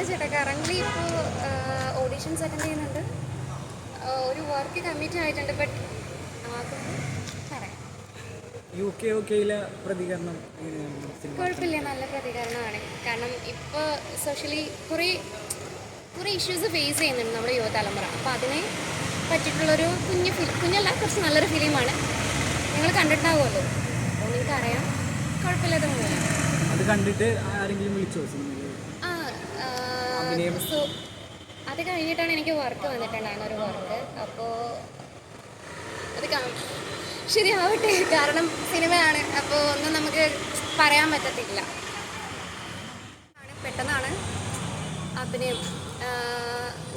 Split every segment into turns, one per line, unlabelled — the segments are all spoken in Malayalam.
ഇല്ല ചേട്ടാ? കറന്റ് ഇപ്പോൾ ഓഡീഷൻസ് അറ്റൻഡ് ചെയ്യുന്നുണ്ട്. ഒരു വർക്ക് കമ്മിറ്റ് ആയിട്ടുണ്ട് ബട്ട് പറയാം.
യു കെ യു കെയിലെ പ്രതികരണം
കുഴപ്പമില്ല നല്ല പ്രതികരണമാണ്. കാരണം ഇപ്പോൾ സോഷ്യലി കുറേ കുറേ ഇഷ്യൂസ് ഫേസ് ചെയ്യുന്നുണ്ട് നമ്മുടെ യുവതലമുറ അപ്പോൾ അതിനെ പറ്റിയിട്ടുള്ളൊരു കുഞ്ഞ് ഫിലിം കുഞ്ഞല്ല കുറച്ച് നല്ലൊരു ഫിലിമാണ് നിങ്ങൾ കണ്ടിട്ടുണ്ടാവുമല്ലോ? അപ്പോൾ നിങ്ങൾക്ക് അറിയാം കുഴപ്പമില്ലാത്ത മൂവിയാണ്
അത് കണ്ടിട്ട് ആരെങ്കിലും വിളിച്ചോ അഭിനയം?
സോ അത് കഴിഞ്ഞിട്ടാണ് എനിക്ക് വർക്ക് വന്നിട്ടുണ്ടായിരുന്ന ഒരു വർക്ക് അപ്പോൾ അത് ശരിയാവട്ടെ. കാരണം സിനിമയാണ്. അപ്പോൾ ഒന്നും നമുക്ക് പറയാൻ പറ്റത്തില്ല. പെട്ടെന്നാണ് അഭിനയം.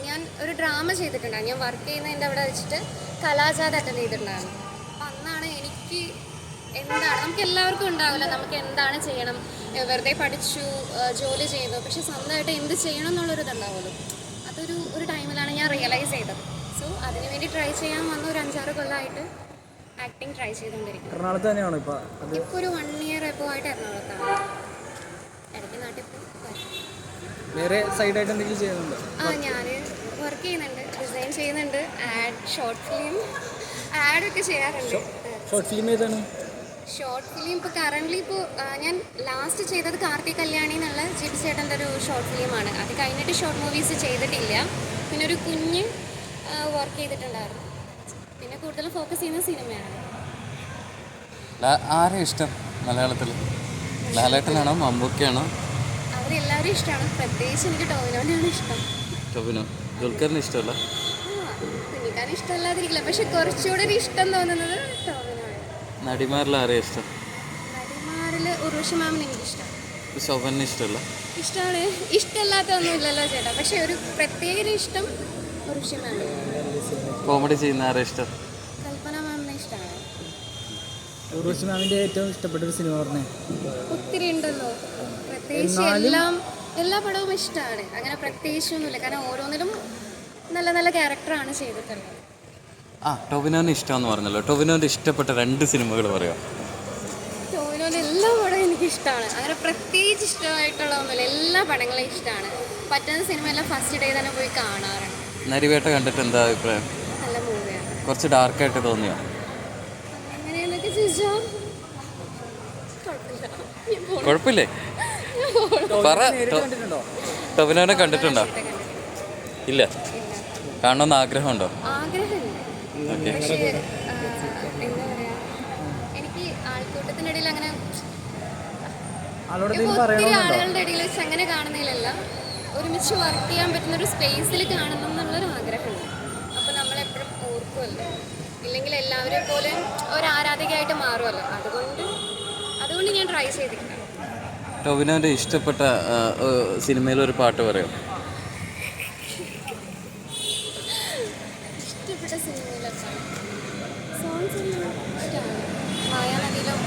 ഞാൻ ഒരു ഡ്രാമ ചെയ്തിട്ടുണ്ടായിരുന്നു ഞാൻ വർക്ക് ചെയ്യുന്നതിന്റെ അവിടെ വെച്ചിട്ട് കലാജാത അറ്റൻഡ് ചെയ്തിട്ടുണ്ടായിരുന്നു. അപ്പം അന്നാണ് എനിക്ക് എന്താണ് നമുക്ക് എല്ലാവർക്കും ഉണ്ടാവില്ല. നമുക്ക് എന്താണ് ചെയ്യണം? വെറുതെ പഠിച്ചു ജോലി ചെയ്തു. പക്ഷെ സ്വന്തമായിട്ട് എന്ത് ചെയ്യണം എന്നുള്ളൊരു ഇതുണ്ടാവുമല്ലോ അതൊരു ഒരു ടൈമിലാണ് ഞാൻ റിയലൈസ് ചെയ്തത്. സോ അതിന് വേണ്ടി ട്രൈ ചെയ്യാൻ വന്ന ഒരു അഞ്ചാറ് കൊല്ലമായിട്ട് ആക്ടിങ് ട്രൈ ചെയ്തുകൊണ്ടിരിക്കും
എറണാകുളത്ത് തന്നെയാണോ ഇപ്പോൾ
ഒരു വൺ ഇയർ എപ്പോൾ ആയിട്ട് എറണാകുളത്താണ്. ഇടയ്ക്ക് നാട്ടിൽ വേറെ സൈഡ്
വേറെ സൈഡായിട്ട് എന്തെങ്കിലും ചെയ്യുന്നുണ്ടോ?
ആ ഞാൻ വർക്ക് ചെയ്യുന്നുണ്ട്. ഡിസൈൻ ചെയ്യുന്നുണ്ട്. ആഡ് ഷോർട്ട് ഫിലിം ആഡൊക്കെ ചെയ്യാറുണ്ട്.
ഷോർട്ട് ഫിലിം ഏതാണ്?
ഷോർട്ട് ഫിലിം ഇപ്പോൾ കറന്റ്ലി ഇപ്പോൾ ഞാൻ ലാസ്റ്റ് ചെയ്തത് കാർത്തി കല്യാണി എന്നുള്ള ജിബി ചേട്ടന്റെ ഒരു ഷോർട്ട് ഫിലിമാണ് അത് കഴിഞ്ഞിട്ട് ഷോർട്ട് മൂവീസ് ചെയ്തിട്ടില്ല. പിന്നെ ഒരു കുഞ്ഞ് വർക്ക് ചെയ്തിട്ടുണ്ടായിരുന്നു. പിന്നെ കൂടുതൽ ഫോക്കസ് ചെയ്യുന്ന സിനിമയാണ്
ആരെ ഇഷ്ടം മലയാളത്തിൽ? ലാലേട്ടനാണോ മമ്മൂക്കയാണോ?
അവരെല്ലാവരും ഇഷ്ടമാണ്. പ്രത്യേകിച്ച് എനിക്ക് ടോവിനോനാണ് ഇഷ്ടം.
ടോവിനോ? ദുൽഖറിന് ഇഷ്ടമല്ല?
കുഞ്ഞിക്കാരൻ ഇഷ്ടമല്ലാതിരിക്കില്ല. പക്ഷെ കുറച്ചുകൂടെ ഒരു ഇഷ്ടം തോന്നുന്നത് ടോവിനോയാണ്
നടിമാരിൽ ആരെ ഇഷ്ടം?
നടിമാരിൽ ഉർവശി മാമിന്
ശോഭന് ഇഷ്ടമല്ല?
ഇഷ്ടമാണ്. ചേട്ടാ. പക്ഷെ ഒരു പ്രത്യേക ഇഷ്ടം ഉർവശി മാമിന്.
കോമഡി ചെയ്യുന്ന ആരെ ഇഷ്ടം?
കൽപ്പന മാമിനെ ഇഷ്ടമാണ്.
ഉർവശി മാമിന്റെ ഏറ്റവും ഇഷ്ടപ്പെട്ട ഒരു സിനിമ പറഞ്ഞേ?
ഒത്തിരി ഉണ്ടല്ലോ. പ്രത്യേകിച്ച് എല്ലാം എല്ലാ പടവും ഇഷ്ടമാണ്. അങ്ങനെ പ്രത്യേകിച്ചൊന്നുമില്ല. കാരണം ഓരോന്നിലും നല്ല നല്ല ക്യാരക്ടറാണ് ചെയ്തിട്ടുള്ളത്.
ആ ടൊവിനോന് ഇഷ്ടമെന്ന് പറഞ്ഞല്ലോ. ടൊവിനോന്റെ ഇഷ്ടപ്പെട്ട രണ്ട് സിനിമകൾ പറയാം
ടോവിനോന്റെ എല്ലാ പടവും എനിക്ക് ഇഷ്ടമാണ് അങ്ങനെ പ്രത്യേകിച്ച് ഇഷ്ടമായിട്ടുള്ള ഒന്നുമില്ല. എല്ലാ പടങ്ങളും ഇഷ്ടമാണ്. പറ്റുന്ന സിനിമ എല്ലാം ഫസ്റ്റ് ഡേ തന്നെ പോയി കാണാറുണ്ട്.
നരിവേട്ട കണ്ടിട്ട് എന്താ അഭിപ്രായം?
നല്ല മൂവിയാണ്.
കുറച്ച് ഡാർക്കായിട്ട് തോന്നിയോ?
എങ്ങനെയെന്നൊക്കെ ചോദിച്ചാൽ കുഴപ്പമില്ല. ഞാൻ പോണം.
കുഴപ്പമില്ലേ? പറ. ടൊ-
കണ്ടിട്ടുണ്ടോ?
ടൊബിനോനെ കണ്ടിട്ടുണ്ടോ? ഇല്ല. കാണണമെന്ന് ആഗ്രഹമുണ്ടോ? ഓക്കെ
പക്ഷേ എന്താ പറയാ എനിക്ക് ആൾക്കൂട്ടത്തിന്റെ ഇടയിൽ അങ്ങനെ
ആളോട്
ഇപ്പൊ ഒത്തിരി ആളുകളുടെ ഇടയിൽ വെച്ച് അങ്ങനെ കാണുന്നതിലല്ല. ഒരുമിച്ച് വർക്ക് ചെയ്യാൻ പറ്റുന്ന ഒരു സ്പേസിൽ കാണണം എന്നുള്ളൊരു ആഗ്രഹമുണ്ട്. അപ്പോൾ നമ്മളെപ്പോഴും ഓർക്കുമല്ലോ ഇല്ലെങ്കിൽ എല്ലാവരെ പോലെ ഒരു ആരാധികയായിട്ട് മാറുമല്ലോ അതുകൊണ്ട് അതുകൊണ്ട് ഞാൻ ട്രൈ ചെയ്തിട്ടുണ്ട്.
ടൊബിനോന്റെ ഇഷ്ടപ്പെട്ട സിനിമയിൽ ഒരു പാട്ട് പറയാം.
ഇഷ്ടപ്പെട്ട എല്ലാം ഇഷ്ടമാണ്. മായാനദിയിലും